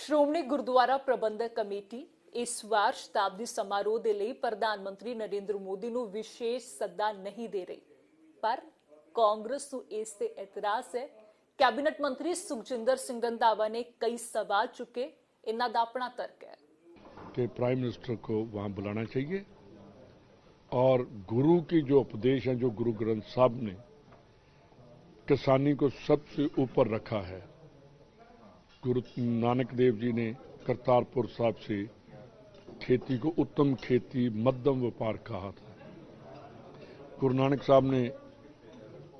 ਸ਼੍ਰੋਮਣੀ ਗੁਰਦੁਆਰਾ ਪ੍ਰਬੰਧਕ committee ਇਸ ਵਾਰ ਸ਼ਤਾਬਦੀ ਸਮਾਰੋਹ ਦੇ ਲਈ ਪ੍ਰਧਾਨ ਮੰਤਰੀ ਨਰਿੰਦਰ ਮੋਦੀ ਨੂੰ ਵਿਸ਼ੇਸ਼ ਸੱਦਾ ਨਹੀਂ ਦੇ ਰਹੀ ਪਰ ਕਾਂਗਰਸ ਨੂੰ ਇਸ ਤੇ ਇਤਰਾਜ਼ ਹੈ ਕੈਬਨਿਟ ਮੰਤਰੀ ਸੁਖਜਿੰਦਰ ਸਿੰਘ ਰੰਧਾਵਾ ਨੇ ਕਈ ਸਵਾਲ ਚੁੱਕੇ ਇਹਨਾਂ ਦਾ ਆਪਣਾ ਤਰਕ ਹੈ कि प्राइम मिनिस्टर को वहां बुलाना चाहिए और गुरु की जो उपदेश है जो गुरु ग्रंथ साहब ने किसानी को सबसे ऊपर रखा है गुरु नानक देव जी ने करतारपुर साहब से खेती को उत्तम खेती मध्यम व्यापार कहा था। गुरु नानक साहब ने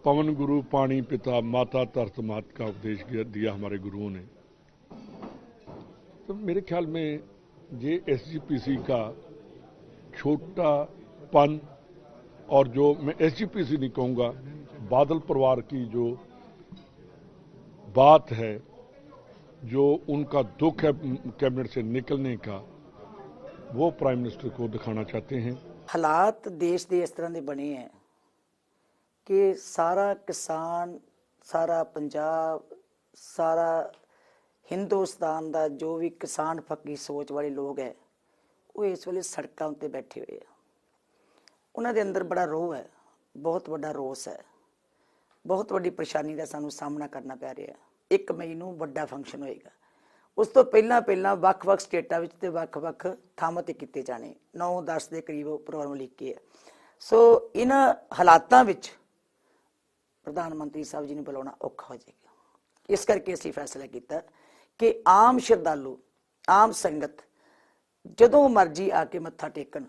पवन गुरु पानी पिता माता तरत मात का उपदेश दिया हमारे गुरुओं ने। तो मेरे ख्याल में ये एसजीपीसी का छोटा पन और जो मैं एसजीपीसी नहीं कहूँगा, बादल परिवार की जो बात है जो उनका दुख है कैबिनेट से निकलने का वो प्राइम मिनिस्टर को दिखाना चाहते हैं ਹਾਲਾਤ ਦੇਸ਼ ਦੇ ਇਸ ਤਰ੍ਹਾਂ ਦੇ ਬਣੇ ਹੈ ਕਿ ਸਾਰਾ ਕਿਸਾਨ ਸਾਰਾ ਪੰਜਾਬ ਸਾਰਾ ਹਿੰਦੁਸਤਾਨ ਦਾ ਜੋ ਵੀ ਕਿਸਾਨ ਫੱਕੀ ਸੋਚ ਵਾਲੇ ਲੋਕ ਹੈ ਉਹ ਇਸ ਵੇਲੇ ਸੜਕਾਂ ਉੱਤੇ ਬੈਠੇ ਹੋਏ ਆ ਉਹਨਾਂ ਦੇ ਅੰਦਰ ਬੜਾ ਰੋਹ ਹੈ ਬਹੁਤ ਵੱਡਾ ਰੋਸ ਹੈ ਬਹੁਤ ਵੱਡੀ ਪਰੇਸ਼ਾਨੀ ਦਾ ਸਾਨੂੰ ਸਾਹਮਣਾ ਕਰਨਾ ਪੈ ਰਿਹਾ ਹੈ 1 ਮਈ ਨੂੰ ਵੱਡਾ ਫੰਕਸ਼ਨ ਹੋਏਗਾ। ਉਸ ਤੋਂ ਪਹਿਲਾਂ ਪਹਿਲਾਂ ਵੱਖ-ਵੱਖ ਸਟੇਟਾਂ ਵਿੱਚ ਤੇ ਵੱਖ-ਵੱਖ ਥਾਵਾਂ ਤੇ ਕੀਤੇ ਜਾਣੇ। 9-10 ਦੇ ਕਰੀਬ ਪ੍ਰੋਗਰਾਮ ਲਿਖੇ ਹੈ ਸੋ ਇਹਨਾਂ ਹਾਲਾਤਾਂ ਵਿੱਚ ਪ੍ਰਧਾਨ ਮੰਤਰੀ ਸਾਹਿਬ ਜੀ ਨੂੰ ਬੁਲਾਉਣਾ ਔਖਾ ਹੋ ਜਾਏਗਾ। ਇਸ ਕਰਕੇ ਅਸੀਂ ਫੈਸਲਾ ਕੀਤਾ ਕਿ ਆਮ ਸ਼ਰਧਾਲੂ, ਆਮ ਸੰਗਤ ਜਦੋਂ ਮਰਜ਼ੀ ਆ ਕੇ ਮੱਥਾ ਟੇਕਣ,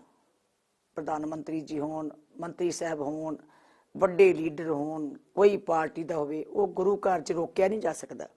ਪ੍ਰਧਾਨ ਮੰਤਰੀ ਜੀ ਹੋਣ, ਮੰਤਰੀ ਸਾਹਿਬ ਹੋਣ ਵੱਡੇ ਲੀਡਰ ਹੋਣ, ਕੋਈ ਪਾਰਟੀ ਦਾ ਹੋਵੇ, ਉਹ ਗੁਰੂ ਘਰ 'ਚ ਰੋਕਿਆ ਨਹੀਂ ਜਾ ਸਕਦਾ।